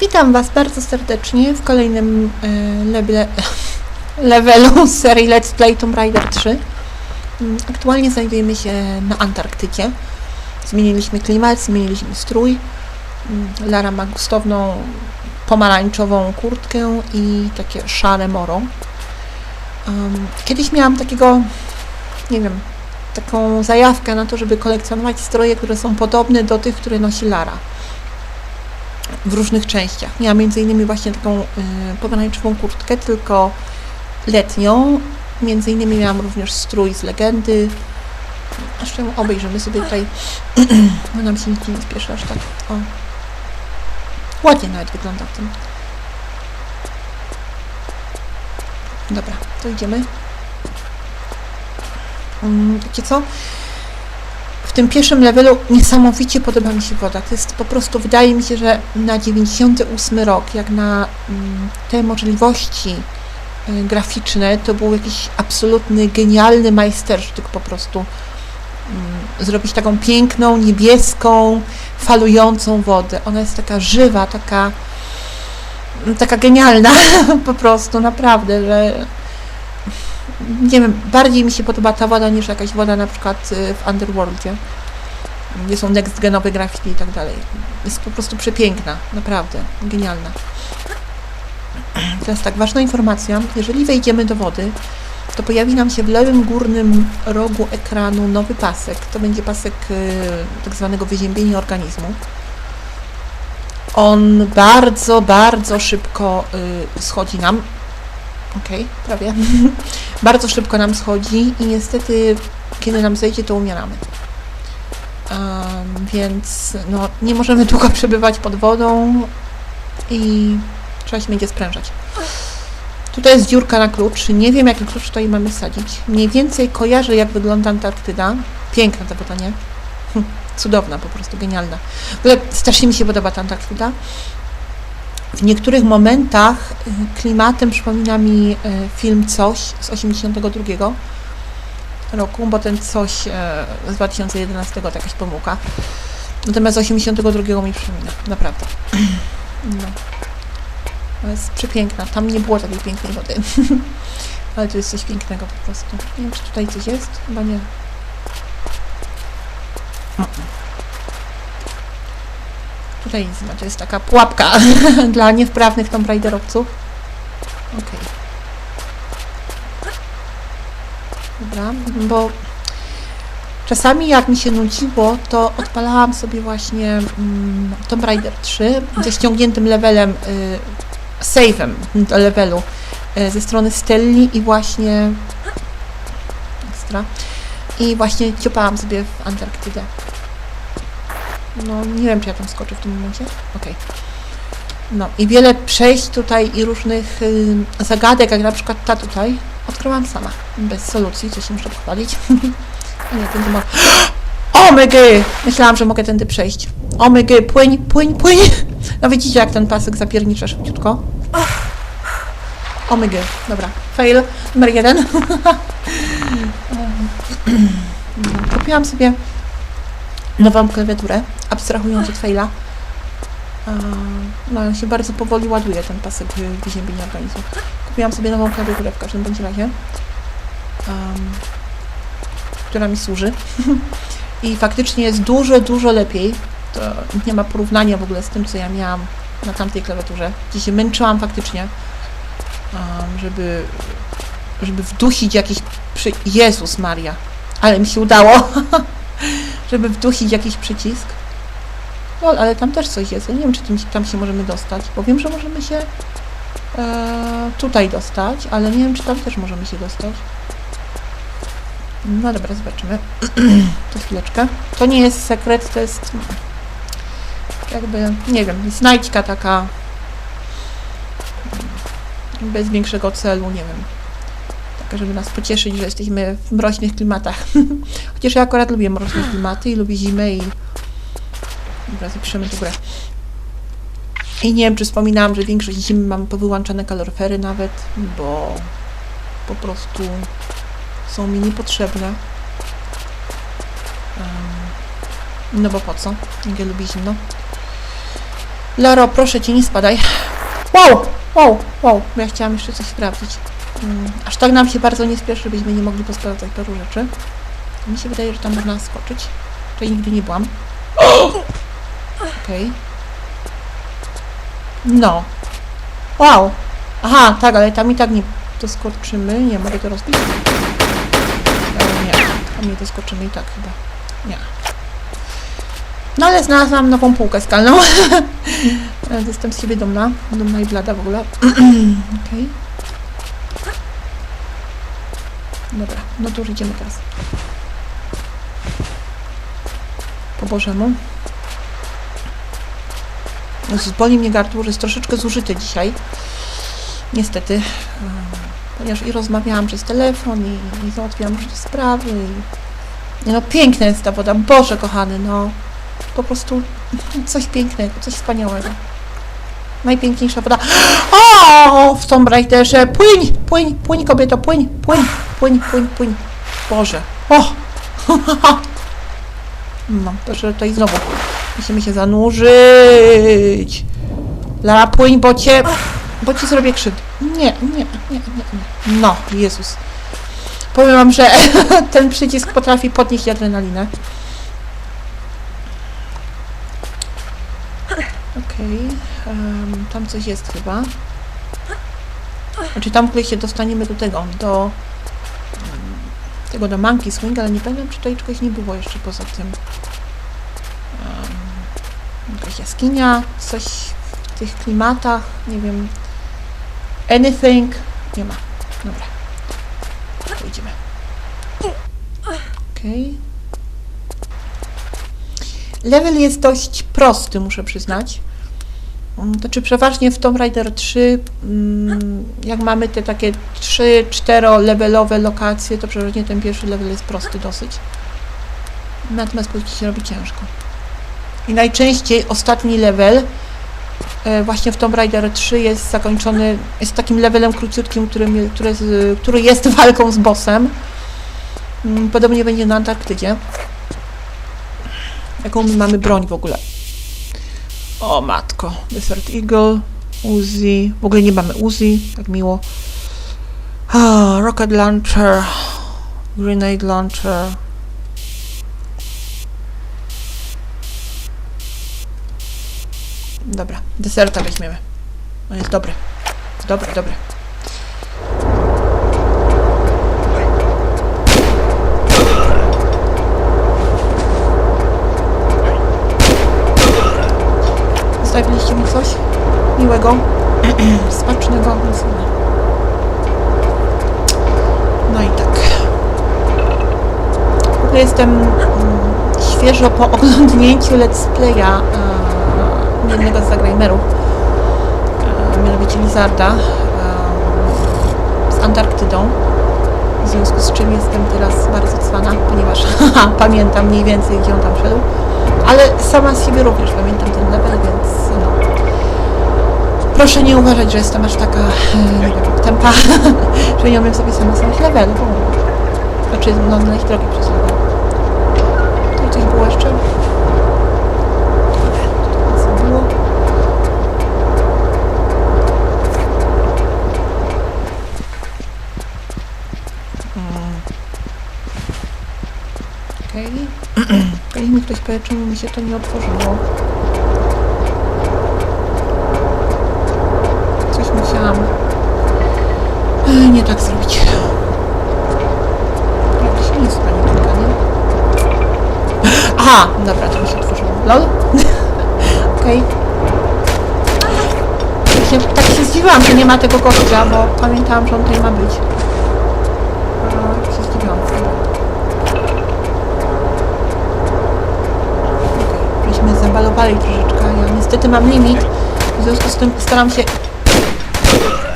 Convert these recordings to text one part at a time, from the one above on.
Witam Was bardzo serdecznie w kolejnym e, leble, levelu serii Let's Play Tomb Raider 3. Mm, Aktualnie znajdujemy się na Antarktydzie. Zmieniliśmy klimat, zmieniliśmy strój. Lara ma gustowną pomarańczową kurtkę i takie szare moro. Kiedyś miałam takiego, nie wiem, taką zajawkę na to, żeby kolekcjonować stroje, które są podobne do tych, które nosi Lara w różnych częściach. Miałam między innymi właśnie taką y, pomarańczową kurtkę, tylko letnią. Między innymi miałam również strój z legendy. Jeszcze obejrzymy sobie tutaj, bo nam się nic nie spieszy aż tak. O. Ładnie nawet wygląda w tym. Dobra, to idziemy. Mm, Wiecie co? Tym pierwszym levelu niesamowicie podoba mi się woda. To jest po prostu, wydaje mi się, że na 98 rok, jak na mm, te możliwości y, graficzne, to był jakiś absolutny, genialny majstersztyk po prostu. Mm, Zrobić taką piękną, niebieską, falującą wodę. Ona jest taka żywa, taka, taka genialna po prostu, naprawdę, że nie wiem, bardziej mi się podoba ta woda niż jakaś woda na przykład y, w Underworldzie, gdzie są next genowe grafiki i tak dalej. Jest po prostu przepiękna, naprawdę, genialna. Teraz tak, ważna informacja, jeżeli wejdziemy do wody, to pojawi nam się w lewym górnym rogu ekranu nowy pasek. To będzie pasek y, tak zwanego wyziębienia organizmu. On bardzo, bardzo szybko y, schodzi nam. Okej, prawie. bardzo szybko nam schodzi i niestety, kiedy nam zejdzie, to umieramy. Więc no, nie możemy długo przebywać pod wodą i trzeba się będzie sprężać. Tutaj jest dziurka na klucz. Nie wiem, jaki klucz tutaj mamy sadzić. Mniej więcej kojarzę, jak wygląda Antarktyda. Piękna ta woda, nie? Hm, Cudowna, po prostu genialna. W ogóle strasznie mi się podoba ta Antarktyda. W niektórych momentach y, klimatem przypomina mi y, film Coś z 82 roku, bo ten Coś y, z 2011 to jakaś pomyłka. Natomiast z 82 mi przypomina, naprawdę. No. To jest przepiękna. Tam nie było takiej pięknej wody. Ale to jest coś pięknego po prostu. Nie wiem, czy tutaj coś jest? Chyba nie. Tutaj nic nie ma. To jest taka pułapka dla niewprawnych Tomb Raiderowców. Okej. Dobra, bo czasami jak mi się nudziło, to odpalałam sobie właśnie mm, Tomb Raider 3 ze ściągniętym levelem, y, save'em do levelu y, ze strony Stelli i właśnie ekstra i właśnie ciupałam sobie w Antarktydę. No, nie wiem, czy ja tam skoczę w tym momencie. Okej. No, i wiele przejść tutaj i różnych y, zagadek, jak na przykład ta tutaj, odkryłam sama. Bez solucji, co się muszę pochwalić. A nie, tędy mogę... Omygy! Myślałam, że mogę tędy przejść. Omygy, płyń, płyń, płyń! No widzicie, jak ten pasek zapiernicza szybciutko. Omygy. Dobra, fail numer jeden. Kupiłam sobie nową klawiaturę, abstrahując od faila. A, No, on się bardzo powoli ładuje, ten pasek wy- wyziębienia organizmu. Kupiłam sobie nową klawiaturę w każdym bądź razie, um, która mi służy. I faktycznie jest dużo, dużo lepiej. To nie ma porównania w ogóle z tym, co ja miałam na tamtej klawiaturze, gdzie się męczyłam faktycznie, um, żeby, żeby wdusić jakiś... Przy... Jezus Maria! Ale mi się udało! żeby wdusić jakiś przycisk. No, ale tam też coś jest. Ja nie wiem, czy tam się możemy dostać, bo wiem, że możemy się e, tutaj dostać, ale nie wiem, czy tam też możemy się dostać. No dobra, zobaczymy. to chwileczkę. To nie jest sekret, to jest jakby, nie wiem, znajdźka taka bez większego celu, nie wiem. Taka, żeby nas pocieszyć, że jesteśmy w mroźnych klimatach. Chociaż ja akurat lubię mroźne klimaty i lubię zimę i... Dobra, zapiszemy tu grę. I nie wiem, czy wspominałam, że większość zimy mam powyłączane kaloryfery nawet, bo po prostu są mi niepotrzebne. No bo po co? Ja lubię zimno. Laro, proszę cię, nie spadaj. Wow, wow, wow. Ja chciałam jeszcze coś sprawdzić. Mm, aż tak nam się bardzo nie spieszy, żebyśmy nie mogli posprawdzać paru rzeczy. Mi się wydaje, że tam można skoczyć. Tutaj nigdy nie byłam. Okej. No. Wow. Aha, tak, ale tam i tak nie doskoczymy. Nie, mogę to rozbić? Ale nie, tam nie doskoczymy i tak chyba. Nie. No ale znalazłam nową półkę skalną. Jestem z siebie dumna. Dumna i blada w ogóle. Okej. Dobra, no to już idziemy teraz. Po Bożemu. Boli mnie gardło, że jest troszeczkę zużyte dzisiaj. Niestety. em, Ponieważ i rozmawiałam przez telefon i, i załatwiłam różne sprawy. I... No, piękna jest ta woda. Boże kochany, no. Po prostu coś pięknego, coś wspaniałego. Najpiękniejsza woda. O, w Tomb Raiderze. Płyń, płyń, płyń kobieto, płyń, płyń, płyń, płyń, płyń. Boże. O! No, że tutaj znowu musimy się zanurzyć. Lara, płyń, bo cię, bo ci zrobię krzywdę. Nie, nie, nie, nie, nie. No, Jezus. Powiem wam, że ten przycisk potrafi podnieść adrenalinę. Okej, em, tam coś jest chyba. Znaczy tam, gdzie się dostaniemy do tego, do tego do Monkey Swing, ale nie pamiętam, czy tutaj czegoś nie było jeszcze poza tym. Em, jakaś jaskinia, coś w tych klimatach, nie wiem. Anything. Nie ma. Dobra. To idziemy. Okej. Level jest dość prosty, muszę przyznać. Mm, To czy przeważnie w Tomb Raider 3, mm, jak mamy te takie 3-4 levelowe lokacje, to przeważnie ten pierwszy level jest prosty dosyć. Natomiast później się robi ciężko. I najczęściej ostatni level e, właśnie w Tomb Raider 3 jest zakończony, jest takim levelem króciutkim, który, który, który jest walką z bossem. Mm, Podobnie będzie na Antarktydzie. Jaką my mamy broń w ogóle? O matko. Desert Eagle, Uzi. W ogóle nie mamy Uzi, tak miło. Rocket Launcher, Grenade Launcher. Dobra, deserta weźmiemy. On jest dobry. Dobry, dobry. Zostawiliście mi coś miłego, smacznego. No i tak. W ogóle jestem mm, świeżo po oglądnięciu let's playa e, jednego z zagrajmerów, e, mianowicie Lizarda e, z Antarktydą. W związku z czym jestem teraz bardzo cwana, ponieważ pamiętam mniej więcej, gdzie on tam szedł. Ale sama z siebie również pamiętam ten level, więc no. Proszę nie uważać, że jestem aż taka, e, tempa, że nie umiem sobie sama level. Znaczy, no, znaleźć drogi przez level. Tu coś było jeszcze? Nic nie było. Mm. Okej. Powie, czemu mi się to nie otworzyło. Coś musiałam e, nie tak zrobić. Jak się nie stanie tylko, nie? Aha, dobra, to mi się otworzyło. Lol. Okej. Okay. Tak się zdziwiłam, że nie ma tego gościa, bo pamiętałam, że on tutaj ma być. A, się zdziwiłam. Dobra. Okej, Żeśmy zabalowali troszeczkę. Ja niestety mam limit. W związku z tym staram się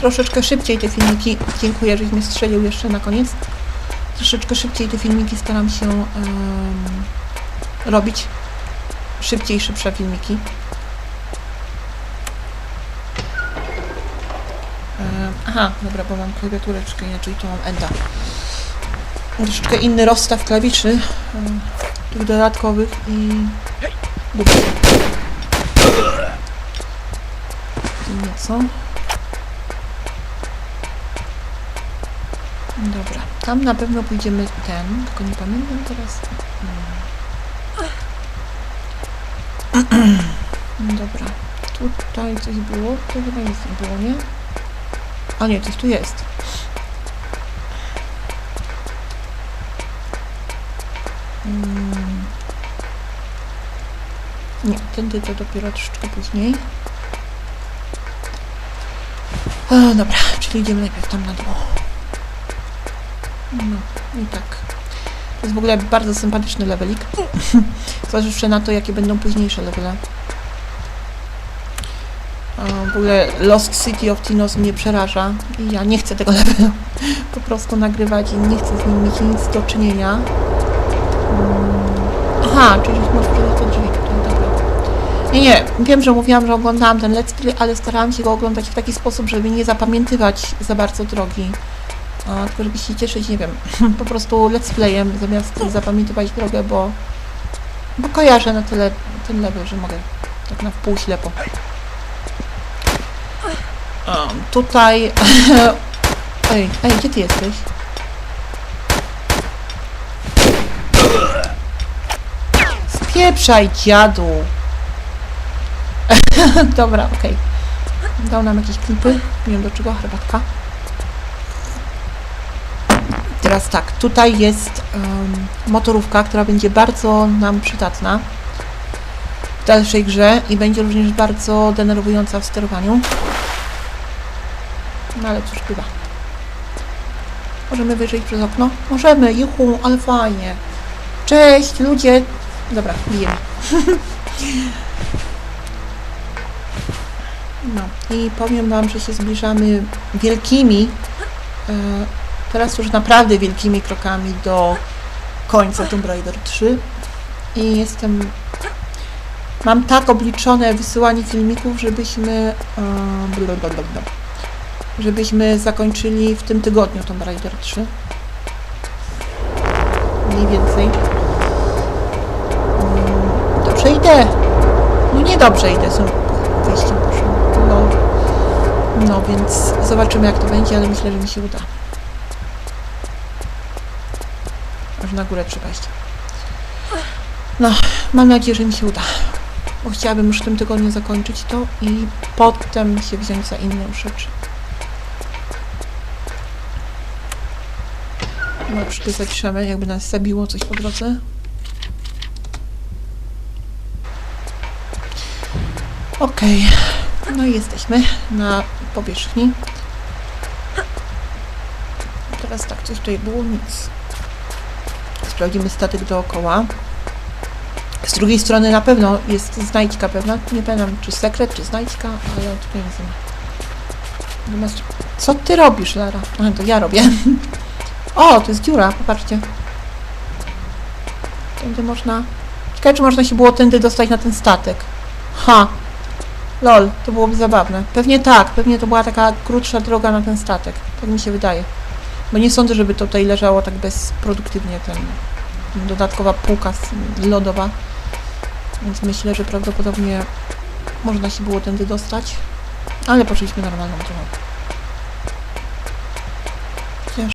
troszeczkę szybciej te filmiki. Dziękuję, żeś mnie strzelił jeszcze na koniec. Troszeczkę szybciej te filmiki staram się em, robić. Szybciej, szybsze filmiki. Em, Aha, dobra, bo mam klawiatureczkę, inaczej to mam enda. Troszeczkę inny rozstaw klawiszy, tych dodatkowych i... Nieco. Dobra, tam na pewno pójdziemy ten, tylko nie pamiętam teraz. Hmm. Dobra, tutaj coś było, to chyba nic nie było, nie? A nie, coś tu jest. Mm. Nie, tędy to dopiero troszeczkę później. O, dobra, czyli idziemy najpierw tam na dół. No, i tak. To jest w ogóle bardzo sympatyczny levelik. Zważywszy na to, jakie będą późniejsze levele. A W ogóle Lost City of Tinos mnie przeraża i ja nie chcę tego levelu po prostu nagrywać i nie chcę z nim mieć nic do czynienia. Mm. Aha, czyli możesz przejść Nie, nie, wiem, że mówiłam, że oglądałam ten let's play, ale starałam się go oglądać w taki sposób, żeby nie zapamiętywać za bardzo drogi. A, tylko żeby się cieszyć, nie wiem, po prostu let's playem, zamiast zapamiętywać drogę, bo, bo kojarzę na tyle ten level, że mogę tak na wpół ślepo. O, tutaj... Ej, ej, gdzie ty jesteś? Spieprzaj, dziadu! Dobra, okej. Dał nam jakieś klipy. Nie wiem do czego, herbatka. Teraz tak, tutaj jest em, motorówka, która będzie bardzo nam przydatna w dalszej grze i będzie również bardzo denerwująca w sterowaniu. No ale cóż bywa. Możemy wyjrzeć przez okno? Możemy, juhu, ale fajnie. Cześć, ludzie! Dobra, bijemy. No i powiem Wam, że się zbliżamy wielkimi, e, teraz już naprawdę wielkimi krokami do końca Tomb Raider 3 i jestem, mam tak obliczone wysyłanie filmików, żebyśmy, e, blablabla, żebyśmy zakończyli w tym tygodniu Tomb Raider 3. Mniej więcej. Mm, Dobrze idę. No niedobrze idę, są. No. więc zobaczymy jak to będzie, ale myślę, że mi się uda. Aż na górę przepaść. No, mam nadzieję, że mi się uda. Bo chciałabym już w tym tygodniu zakończyć to i potem się wziąć za inne rzeczy. No, troszkę zaciszamy, jakby nas zabiło coś po drodze. Okej, no i jesteśmy na powierzchni. Teraz tak, coś tutaj było, nic. Sprawdzimy statyk dookoła. Z drugiej strony na pewno jest znajdźka pewna. Nie pamiętam, czy sekret, czy znajdźka, ale tutaj nie ma. Natomiast, co ty robisz, Lara? A, to ja robię. O, to jest dziura, popatrzcie. Tędy można... Ciekawe, czy można się było tędy dostać na ten statek. Ha! Lol, to byłoby zabawne. Pewnie tak, pewnie to była taka krótsza droga na ten statek. Tak mi się wydaje. Bo nie sądzę, żeby tutaj leżało tak bezproduktywnie ten dodatkowa półka lodowa. Więc myślę, że prawdopodobnie można się było tędy dostać. Ale poszliśmy normalną drogą.